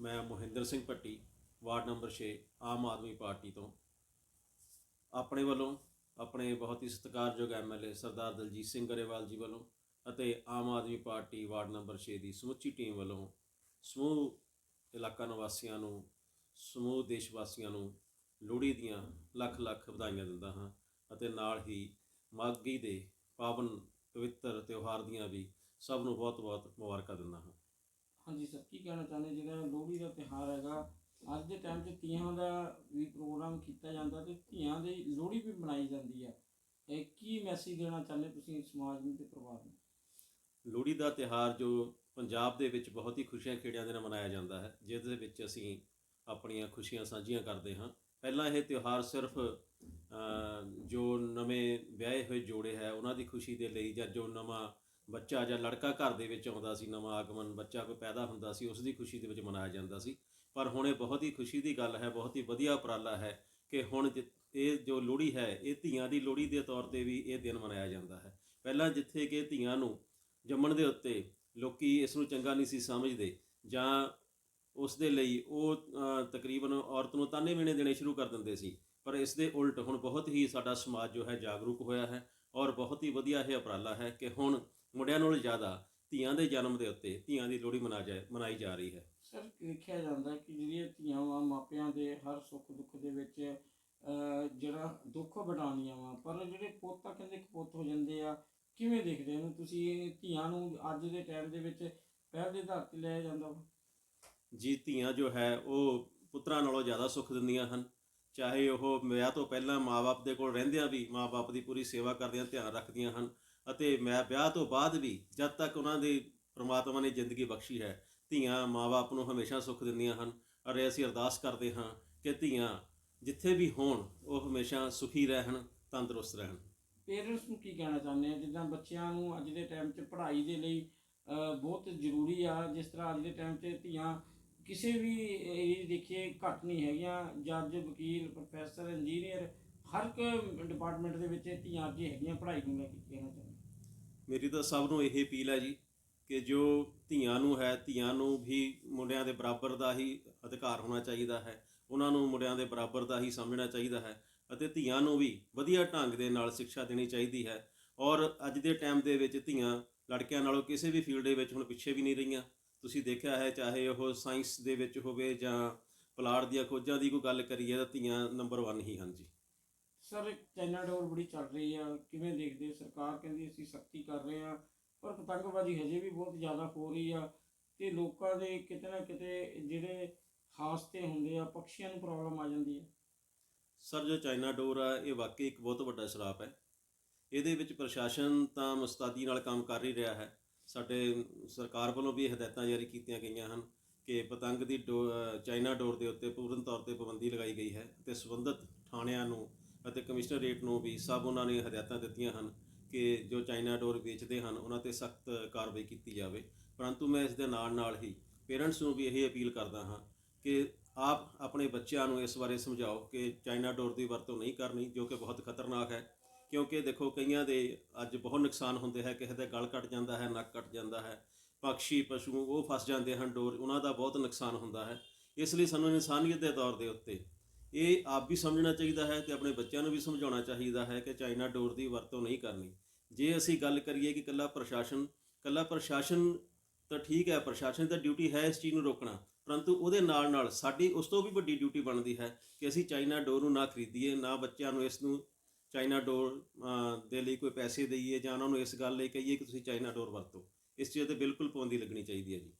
ਮੈਂ Mohinder Singh Bhatti, ward number 6 Aam Aadmi party ਤੋਂ। ਆਪਣੇ ਵੱਲੋਂ ਆਪਣੇ ਬਹੁਤ ਹੀ ਸਤਿਕਾਰਯੋਗ ਐਮਐਲਏ ਸਰਦਾਰ ਦਲਜੀਤ ਸਿੰਘ ਗਰੇਵਾਲ ਜੀ ਵੱਲੋਂ ਅਤੇ Aam Aadmi party ward number 6 ਦੀ ਸਮੁੱਚੀ ਟੀਮ ਵੱਲੋਂ ਸਮੂਹ ਇਲਾਕਾ ਨਿਵਾਸੀਆਂ ਨੂੰ, ਸਮੂਹ ਦੇਸ਼ ਵਾਸੀਆਂ ਨੂੰ ਲੋਹੜੀ ਦੀਆਂ ਲੱਖ ਲੱਖ ਵਧਾਈਆਂ ਦਿੰਦਾ ਹਾਂ ਅਤੇ ਨਾਲ ਹੀ ਮਾਘੀ ਦੇ ਪਾਵਨ ਪਵਿੱਤਰ ਤਿਉਹਾਰ ਦੀਆਂ ਵੀ ਸਭ ਨੂੰ ਬਹੁਤ-ਬਹੁਤ ਮੁਬਾਰਕਾਂ ਦਿੰਦਾ ਹਾਂ। ਹਾਂਜੀ ਸਰ, ਕੀ ਕਹਿਣਾ ਚਾਹੁੰਦੇ? ਜਿਹੜਾ ਲੋਹੜੀ ਦਾ ਤਿਉਹਾਰ ਹੈਗਾ, ਅੱਜ ਦੇ ਟਾਈਮ 'ਚ ਤੀਆਂ ਦਾ ਵੀ ਪ੍ਰੋਗਰਾਮ ਕੀਤਾ ਜਾਂਦਾ ਤੇ ਧੀਆਂ ਦੀ ਲੋਹੜੀ ਵੀ ਮਨਾਈ ਜਾਂਦੀ ਹੈ ਇਹ ਕੀ ਮੈਸੇਜ ਦੇਣਾ ਚਾਹੁੰਦੇ ਤੁਸੀਂ ਸਮਾਜ ਨੂੰ ਤੇ ਪਰਿਵਾਰ ਨੂੰ? ਲੋਹੜੀ ਦਾ ਤਿਹਾਰ ਜੋ ਪੰਜਾਬ ਦੇ ਵਿੱਚ ਬਹੁਤ ਹੀ ਖੁਸ਼ੀਆਂ ਖੇੜਿਆਂ ਦੇ ਨਾਲ ਮਨਾਇਆ ਜਾਂਦਾ ਹੈ ਜਿਸ ਦੇ ਵਿੱਚ ਅਸੀਂ ਆਪਣੀਆਂ ਖੁਸ਼ੀਆਂ ਸਾਂਝੀਆਂ ਕਰਦੇ ਹਾਂ। ਪਹਿਲਾਂ ਇਹ ਤਿਉਹਾਰ ਸਿਰਫ ਜੋ ਨਵੇਂ ਵਿਆਹੇ ਹੋਏ ਜੋੜੇ ਹੈ, ਉਹਨਾਂ ਦੀ ਖੁਸ਼ੀ ਦੇ ਲਈ ਜਾਂ ਜੋ ਨਵਾਂ ਬੱਚਾ ਜਾਂ ਲੜਕਾ ਘਰ ਦੇ ਵਿੱਚ ਆਉਂਦਾ ਸੀ, ਨਵਾਂ ਆਗਮਨ, ਬੱਚਾ ਕੋਈ ਪੈਦਾ ਹੁੰਦਾ ਸੀ ਉਸ ਦੀ ਖੁਸ਼ੀ ਦੇ ਵਿੱਚ ਮਨਾਇਆ ਜਾਂਦਾ ਸੀ। ਪਰ ਹੁਣ ਇਹ ਬਹੁਤ ਹੀ ਖੁਸ਼ੀ ਦੀ ਗੱਲ ਹੈ, ਬਹੁਤ ਹੀ ਵਧੀਆ ਉਪਰਾਲਾ ਹੈ ਕਿ ਹੁਣ ਜਿ- ਇਹ ਜੋ ਲੋਹੜੀ ਹੈ, ਇਹ ਧੀਆਂ ਦੀ ਲੋਹੜੀ ਦੇ ਤੌਰ ਤੇ ਵੀ ਇਹ ਦਿਨ ਮਨਾਇਆ ਜਾਂਦਾ ਹੈ। ਪਹਿਲਾਂ ਜਿੱਥੇ ਕਿ ਧੀਆਂ ਨੂੰ ਜੰਮਣ ਦੇ ਉੱਤੇ ਲੋਕੀ ਇਸ ਨੂੰ ਚੰਗਾ ਨਹੀਂ ਸੀ ਸਮਝਦੇ ਜਾਂ ਉਸ ਦੇ ਲਈ ਉਹ ਤਕਰੀਬਨ ਔਰਤ ਨੂੰ ਤਾਨੇ ਮਿਹਣੇ ਦੇਣੇ ਸ਼ੁਰੂ ਕਰ ਦਿੰਦੇ ਸੀ। ਪਰ ਇਸ ਦੇ ਉਲਟ ਹੁਣ ਬਹੁਤ ਹੀ ਸਾਡਾ ਸਮਾਜ ਜੋ ਹੈ ਜਾਗਰੂਕ ਹੋਇਆ ਹੈ ਔਰ ਬਹੁਤ ਹੀ ਵਧੀਆ ਇਹ ਉਪਰਾਲਾ ਹੈ ਕਿ ਹੁਣ ਮੁੰਡਿਆਂ ਨਾਲੋਂ ਜ਼ਿਆਦਾ ਧੀਆਂ ਦੇ ਜਨਮ ਦੇ ਉੱਤੇ ਧੀਆਂ ਦੀ ਲੋਹੜੀ ਮਨਾ ਜਾ ਮਨਾਈ ਜਾ ਰਹੀ ਹੈ। ਸਰ ਦੇਖਿਆ ਜਾਂਦਾ ਕਿ ਜਿਹੜੀਆਂ ਧੀਆਂ ਵਾ ਮਾਪਿਆਂ ਦੇ ਹਰ ਸੁੱਖ ਦੁੱਖ ਦੇ ਵਿੱਚ ਜਿਹੜਾ ਦੁੱਖ ਵਡਾਉਂਦੀਆਂ ਵਾ ਪਰ ਜਿਹੜੇ ਪੁੱਤ ਕਹਿੰਦੇ ਪੁੱਤ ਹੋ ਜਾਂਦੇ ਆ ਕਿਵੇਂ ਦੇਖਦੇ ਹੋ ਤੁਸੀਂ ਧੀਆਂ ਨੂੰ ਅੱਜ ਦੇ ਟਾਈਮ ਦੇ ਵਿੱਚ ਪਹਿਲ ਦੇ ਆਧਾਰ ਤੇ ਲਿਆ ਜਾਂਦਾ ਵਾ? ਜੀ ਧੀਆਂ ਜੋ ਹੈ ਉਹ ਪੁੱਤਰਾਂ ਨਾਲੋਂ ਜ਼ਿਆਦਾ ਸੁੱਖ ਦਿੰਦੀਆਂ ਹਨ। ਚਾਹੇ ਉਹ ਵਿਆਹ ਤੋਂ ਪਹਿਲਾਂ ਮਾਪੇ ਦੇ ਕੋਲ ਰਹਿੰਦਿਆਂ ਵੀ ਮਾਪੇ ਦੀ ਪੂਰੀ ਸੇਵਾ ਕਰਦਿਆਂ ਧਿਆਨ ਰੱਖਦੀਆਂ ਹਨ। ਅਤੇ ਮੈਂ ਵਿਆਹ ਤੋਂ ਬਾਅਦ ਵੀ ਜਦ ਤੱਕ ਉਹਨਾਂ ਦੇ ਪ੍ਰਮਾਤਮਾ ਨੇ ਜ਼ਿੰਦਗੀ ਬਖਸ਼ੀ ਹੈ, ਧੀਆਂ ਮਾਪੇ ਨੂੰ ਹਮੇਸ਼ਾ ਸੁੱਖ ਦਿੰਦੀਆਂ ਹਨ ਅਤੇ ਅਸੀਂ ਅਰਦਾਸ ਕਰਦੇ ਹਾਂ ਕਿ ਧੀਆਂ ਜਿੱਥੇ ਵੀ ਹੋਣ, ਉਹ ਹਮੇਸ਼ਾ ਸੁਖੀ ਰਹਿਣ, ਤੰਦਰੁਸਤ ਰਹਿਣ। ਪੇਰੈਂਟਸ ਨੂੰ ਕੀ ਕਹਿਣਾ ਚਾਹੁੰਦੇ ਆ? ਜਿੱਦਾਂ ਬੱਚਿਆਂ ਨੂੰ ਅੱਜ ਦੇ ਟਾਈਮ 'ਚ ਪੜ੍ਹਾਈ ਦੇ ਲਈ ਬਹੁਤ ਜ਼ਰੂਰੀ ਆ। ਜਿਸ ਤਰ੍ਹਾਂ ਅੱਜ ਦੇ ਟਾਈਮ 'ਚ ਧੀਆਂ ਕਿਸੇ ਵੀ ਇਹ ਦੇਖੀਏ ਘੱਟ ਨਹੀਂ ਹੈਗੀਆਂ। ਜੱਜ, ਵਕੀਲ ਪ੍ਰੋਫੈਸਰ ਇੰਜੀਨੀਅਰ ਹਰ ਇੱਕ ਡਿਪਾਰਟਮੈਂਟ ਦੇ ਵਿੱਚ ਇਹ ਧੀਆਂ ਅੱਗੇ ਹੈਗੀਆਂ, ਪੜ੍ਹਾਈ ਨੂੰ ਲੈ ਕੇ ਕਹਿਣਾ ਚਾਹੁੰਦੇ? ਮੇਰੀ ਤਾਂ ਸਭ ਨੂੰ ਇਹ ਅਪੀਲ ਹੈ ਜੀ ਕਿ ਜੋ ਧੀਆਂ ਨੂੰ ਹੈ, ਧੀਆਂ ਨੂੰ ਵੀ ਮੁੰਡਿਆਂ ਦੇ ਬਰਾਬਰ ਦਾ ਹੀ ਅਧਿਕਾਰ ਹੋਣਾ ਚਾਹੀਦਾ ਹੈ। ਉਹਨਾਂ ਨੂੰ ਮੁੰਡਿਆਂ ਦੇ ਬਰਾਬਰ ਦਾ ਹੀ ਸਮਝਣਾ ਚਾਹੀਦਾ ਹੈ ਅਤੇ ਧੀਆਂ ਨੂੰ ਵੀ ਵਧੀਆ ਢੰਗ ਦੇ ਨਾਲ ਸਿੱਖਿਆ ਦੇਣੀ ਚਾਹੀਦੀ ਹੈ। ਔਰ ਅੱਜ ਦੇ ਟਾਈਮ ਦੇ ਵਿੱਚ ਧੀਆਂ ਲੜਕਿਆਂ ਨਾਲੋਂ ਕਿਸੇ ਵੀ ਫੀਲਡ ਦੇ ਵਿੱਚ ਹੁਣ ਪਿੱਛੇ ਵੀ ਨਹੀਂ ਰਹੀਆਂ। ਤੁਸੀਂ ਦੇਖਿਆ ਹੈ, ਚਾਹੇ ਉਹ ਸਾਇੰਸ ਦੇ ਵਿੱਚ ਹੋਵੇ ਜਾਂ ਪਲਾਟ ਦੀਆਂ ਖੋਜਾਂ ਦੀ ਕੋਈ ਗੱਲ ਕਰੀਏ ਤਾਂ ਧੀਆਂ ਨੰਬਰ 1 ਹੀ ਹਨ ਜੀ। ਸਰ ਚਾਈਨਾ ਡੋਰ ਬੜੀ ਚੱਲ ਰਹੀ ਆ, ਕਿਵੇਂ ਦੇਖਦੇ ਸਰਕਾਰ ਕਹਿੰਦੀ ਅਸੀਂ ਸਖਤੀ ਕਰ ਰਹੇ ਆ ਪਰ ਪਤੰਗਬਾਜ਼ੀ ਹਜੇ ਵੀ ਬਹੁਤ ਜ਼ਿਆਦਾ ਹੋ ਰਹੀ ਆ ਤੇ ਲੋਕਾਂ ਦੇ ਕਿਤੇ ਨਾ ਕਿਤੇ ਜਿਹੜੇ ਹਾਸਤੇ ਹੁੰਦੇ ਆ, ਪਕਸ਼ੀਆਂ ਨੂੰ ਪ੍ਰੋਬਲਮ ਆ ਜਾਂਦੀ ਹੈ ਸਰ, ਜੋ ਚਾਈਨਾ ਡੋਰ ਆ, ਇਹ ਵਾਕਈ ਇੱਕ ਬਹੁਤ ਵੱਡਾ ਸ਼ਰਾਪ ਹੈ। ਇਹਦੇ ਵਿੱਚ ਪ੍ਰਸ਼ਾਸਨ ਤਾਂ ਮੁਸਤਾਦੀ ਨਾਲ ਕੰਮ ਕਰ ਹੀ ਰਿਹਾ ਹੈ। ਸਾਡੇ ਸਰਕਾਰ ਵੱਲੋਂ ਵੀ ਹਦਾਇਤਾਂ ਜਾਰੀ ਕੀਤੀਆਂ ਗਈਆਂ ਹਨ ਕਿ ਪਤੰਗ ਦੀ ਡੋ- ਚਾਈਨਾ ਡੋਰ ਦੇ ਉੱਤੇ ਪੂਰਨ ਤੌਰ ਤੇ ਪਾਬੰਦੀ ਲਗਾਈ ਗਈ ਹੈ ਤੇ ਸੰਬੰਧਿਤ ਥਾਣਿਆਂ ਨੂੰ ਅਤੇ ਕਮਿਸ਼ਨਰੇਟ ਨੂੰ ਵੀ ਸਭ ਉਹਨਾਂ ਨੇ ਹਦਾਇਤਾਂ ਦਿੱਤੀਆਂ ਹਨ ਕਿ ਜੋ ਚਾਈਨਾ ਡੋਰ ਵੇਚਦੇ ਹਨ, ਉਹਨਾਂ ਤੇ ਸਖਤ ਕਾਰਵਾਈ ਕੀਤੀ ਜਾਵੇ। ਪਰੰਤੂ ਮੈਂ ਇਸ ਦੇ ਨਾਲ ਨਾਲ ਹੀ ਪੇਰੈਂਟਸ ਨੂੰ ਵੀ ਇਹ ਅਪੀਲ ਕਰਦਾ ਹਾਂ ਕਿ ਆਪ ਆਪਣੇ ਬੱਚਿਆਂ ਨੂੰ ਇਸ ਬਾਰੇ ਸਮਝਾਓ ਕਿ ਚਾਈਨਾ ਡੋਰ ਦੀ ਵਰਤੋਂ ਨਹੀਂ ਕਰਨੀ, ਜੋ ਕਿ ਬਹੁਤ ਖਤਰਨਾਕ ਹੈ। ਕਿਉਂਕਿ ਦੇਖੋ, ਕਈਆਂ ਦੇ ਅੱਜ ਬਹੁਤ ਨੁਕਸਾਨ ਹੁੰਦੇ ਹੈ, ਕਿਸੇ ਦੇ ਗਲ ਕੱਟ ਜਾਂਦਾ ਹੈ, ਨੱਕ ਕੱਟ ਜਾਂਦਾ ਹੈ ਪੰਛੀ ਪਸ਼ੂ ਉਹ ਫਸ ਜਾਂਦੇ ਹਨ ਡੋਰ, ਉਹਨਾਂ ਦਾ ਬਹੁਤ ਨੁਕਸਾਨ ਹੁੰਦਾ ਹੈ। ਇਸ ਲਈ ਸਾਨੂੰ ਇਨਸਾਨੀਅਤ ਦੇ ਤੌਰ ਦੇ ਉੱਤੇ ਇਹ ਆਪ ਵੀ ਸਮਝਣਾ ਚਾਹੀਦਾ ਹੈ ਤੇ ਆਪਣੇ ਬੱਚਿਆਂ ਨੂੰ ਵੀ ਸਮਝਾਉਣਾ ਚਾਹੀਦਾ ਹੈ ਕਿ ਚਾਈਨਾ ਡੋਰ ਦੀ ਵਰਤੋਂ ਨਹੀਂ ਕਰਨੀ। ਜੇ ਅਸੀਂ ਗੱਲ ਕਰੀਏ ਕਿ ਕੱਲਾ ਪ੍ਰਸ਼ਾਸਨ ਕੱਲਾ ਪ੍ਰਸ਼ਾਸਨ ਤਾਂ ਠੀਕ ਹੈ, ਪ੍ਰਸ਼ਾਸਨ ਦੀ ਡਿਊਟੀ ਹੈ ਇਸ ਚੀਜ਼ ਨੂੰ ਰੋਕਣਾ, ਪਰੰਤੂ ਉਹਦੇ ਨਾਲ ਨਾਲ ਸਾਡੀ ਉਸ ਤੋਂ ਵੀ ਵੱਡੀ ਡਿਊਟੀ ਬਣਦੀ ਹੈ ਕਿ ਅਸੀਂ ਚਾਈਨਾ ਡੋਰ ਨੂੰ ਨਾ ਖਰੀਦੀਏ, ਨਾ ਬੱਚਿਆਂ ਨੂੰ ਇਸ ਨੂੰ ਚਾਈਨਾ ਡੋਰ ਦੇ ਲਈ ਕੋਈ ਪੈਸੇ ਦਈਏ ਜਾਂ ਉਹਨਾਂ ਨੂੰ ਇਸ ਗੱਲ ਲਈ ਕਹੀਏ ਕਿ ਤੁਸੀਂ ਚਾਈਨਾ ਡੋਰ ਵਰਤੋ। ਇਸ ਚੀਜ਼ ਤੇ ਬਿਲਕੁਲ ਪਾਬੰਦੀ ਲੱਗਣੀ ਚਾਹੀਦੀ ਹੈ ਜੀ।